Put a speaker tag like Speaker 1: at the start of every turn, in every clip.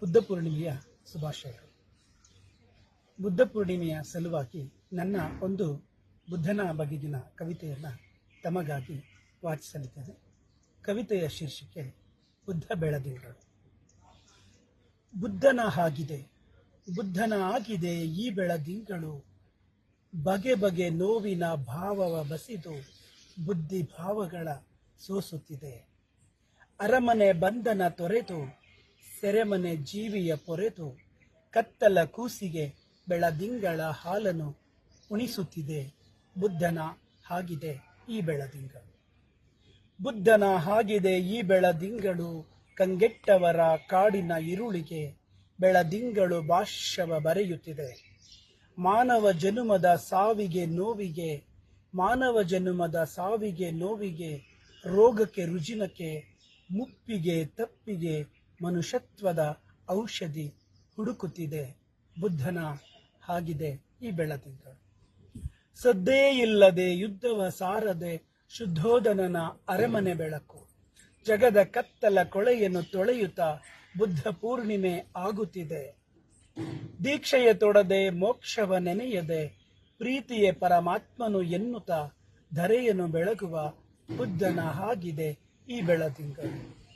Speaker 1: ಬುದ್ಧ ಪೂರ್ಣಿಮೆಯ ಶುಭಾಶಯಗಳು ಬುದ್ಧ ಪೂರ್ಣಿಮೆಯ ಸಲುವಾಗಿ ನನ್ನ ಒಂದು ಬುದ್ಧನ ಬಗೆಗಿನ ಕವಿತೆಯನ್ನು ತಮಗಾಗಿ ವಾಚಿಸಲಿದ್ದೇನೆ. ಕವಿತೆಯ ಶೀರ್ಷಿಕೆ ಬುದ್ಧ ಬೆಳದಿಂಗಳು. ಬುದ್ಧನ ಹಾಗಿದೆ, ಬುದ್ಧನ ಆಗಿದೆ ಈ ಬೆಳದಿಂಗಳು. ಬಗೆ ಬಗೆ ನೋವಿನ ಭಾವವ ಬಸಿದು ಬುದ್ಧಿ ಭಾವಗಳ ಸೋಸುತ್ತಿದೆ. ಅರಮನೆ ಬಂಧನ ತೊರೆದು ಸೆರೆಮನೆ ಜೀವಿಯ ಪೊರೆತು ಕತ್ತಲ ಕೂಸಿಗೆ ಬೆಳದಿಂಗಳ ಹಾಲನ್ನು ಉಣಿಸುತ್ತಿದೆ. ಬುದ್ಧನ ಹಾಗಿದೆ ಈ ಬೆಳದಿಂಗಳು. ಬುದ್ಧನ ಹಾಗಿದೆ ಈ ಬೆಳದಿಂಗಳು ಕಂಗೆಟ್ಟವರ ಕಾಡಿನ ಇರುಳಿಗೆ ಬೆಳದಿಂಗಳು ಭಾಷ್ಯವ ಬರೆಯುತ್ತಿದೆ. ಮಾನವ ಜನುಮದ ಸಾವಿಗೆ ನೋವಿಗೆ, ಮಾನವ ಜನುಮದ ಸಾವಿಗೆ ನೋವಿಗೆ, ರೋಗಕ್ಕೆ ರುಜಿನಕ್ಕೆ, ಮುಪ್ಪಿಗೆ ತಪ್ಪಿಗೆ ಮನುಷ್ಯತ್ವದ ಔಷಧಿ ಹುಡುಕುತ್ತಿದೆ. ಬುದ್ಧನ ಹಾಗಿದೆ ಈ ಬೆಳದಿಂಗಳು ಸದ್ದೇ ಇಲ್ಲದೆ ಯುದ್ಧವ ಸಾರದೆ ಶುದ್ಧೋಧನನ ಅರಮನೆ ಬೆಳಕು. ಜಗದ ಕತ್ತಲ ಕೊಳೆಯನ್ನು ತೊಳೆಯುತ್ತಾ ಬುದ್ಧ ಪೂರ್ಣಿಮೆ ಆಗುತ್ತಿದೆ. ದೀಕ್ಷೆಯ ತೊಡದೆ ಮೋಕ್ಷವ ನೆನೆಯದೆ ಪ್ರೀತಿಯ ಪರಮಾತ್ಮನು ಎನ್ನುತ್ತಾ ಧರೆಯನ್ನು ಬೆಳಗುವ ಬುದ್ಧನ ಹಾಗಿದೆ ಈ ಬೆಳದಿಂಗಳು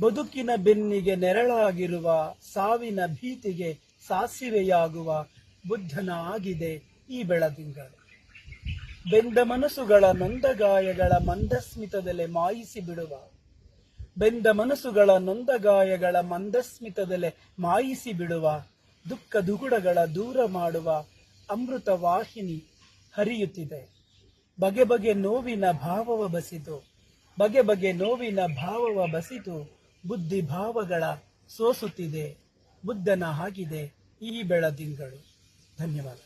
Speaker 1: ಬದುಕಿನ ಬೆನ್ನಿಗೆ ನೆರಳಾಗಿರುವ, ಸಾವಿನ ಭೀತಿಗೆ ಸಾಸಿವೆಯಾಗುವ ಬುದ್ಧನ ಆಗಿದೆ ಈ ಬೆಳದಿಂಗಳು. ಬೆಂದ ಮನಸ್ಸುಗಳ ನೊಂದಗಾಯಗಳ ಮಂದಸ್ಮಿತದಲೆ ಮಾಯಿಸಿ ಬಿಡುವ ಬೆಂದ ಮನಸ್ಸುಗಳ ನೊಂದಗಾಯಗಳ ಮಂದಸ್ಮಿತದಲೆ ಮಾಯಿಸಿ ಬಿಡುವ ದುಃಖ ದುಗುಡಗಳ ದೂರ ಮಾಡುವ ಅಮೃತ ವಾಹಿನಿ ಹರಿಯುತ್ತಿದೆ. ಬಗೆ ಬಗೆ ನೋವಿನ ಭಾವವ ಬಸಿತು. ಬಗೆ ಬಗೆ ನೋವಿನ ಭಾವವ ಬಸಿದು ಬುದ್ಧಿ ಭಾವಗಳ ಸೋಸುತ್ತಿದೆ ಬುದ್ಧನ ಹಾಗಿದೆ ಈ ಬೆಳದಿಂಗಳು. ಧನ್ಯವಾದ.